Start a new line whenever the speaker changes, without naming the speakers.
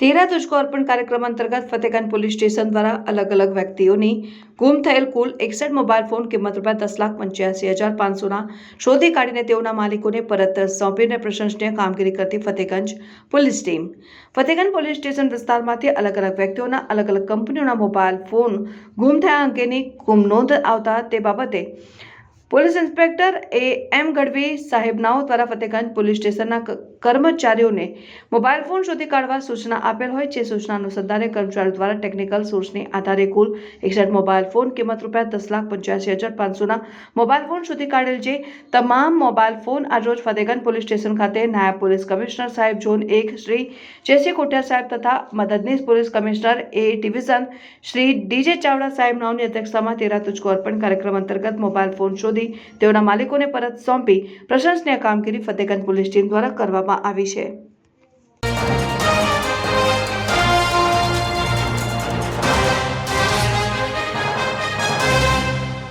તેરા તુજકો અર્પણ કાર્યક્રમ અંતર્ગત ફતેગંજ પોલીસ સ્ટેશન દ્વારા અલગ અલગ વ્યક્તિઓની ગુમ થયેલ કુલ એકસઠ મોબાઈલ ફોન કિંમત રૂપિયા દસ લાખ પંચ્યાસી હજાર પાંચસોના શોધી કાઢીને તેઓના માલિકોને પરત સોંપીને પ્રશંસનીય કામગીરી કરતી Fatehganj police team. Fatehganj police station વિસ્તારમાંથી અલગ અલગ વ્યક્તિઓના અલગ અલગ કંપનીઓના મોબાઈલ ફોન ગુમ થયા અંગેની ગુમ નોંધ આવતા તે બાબતે police inspector A M Gadhvi સાહેબ નાઓ દ્વારા ફતેગંજ પોલીસ સ્ટેશનના કર્મચારીઓને મોબાઈલ ફોન શોધી કાઢવા સૂચના આપેલ હોય છે. સૂચના અનુસંધાને કર્મચારીઓ દ્વારા ટેકનિકલ સોર્સની આધારે કુલ એકસઠ મોબાઈલ ફોન કિંમત રૂપિયા દસ લાખ પંચ્યાસી હજાર પાંચસોના મોબાઈલ ફોન શોધી કાઢેલ છે. તમામ મોબાઈલ ફોન આજરોજ ફતેગંજ પોલીસ સ્ટેશન ખાતે નાયબ પોલીસ કમિશનર સાહેબ ઝોન એક શ્રી જેસી કોટિયા સાહેબ તથા મદદનીશ police commissioner A division Shri D J Chavda સાહેબ નાઓની અધ્યક્ષતામાં તેરા તુજકો અર્પણ કાર્યક્રમ અંતર્ગત મોબાઈલ ફોન શોધી તેઓના માલિકોને પરત સોંપી પ્રશંસનીય કામગીરી ફતેગંજ પોલીસ ટીમ દ્વારા કરવામાં આવી છે.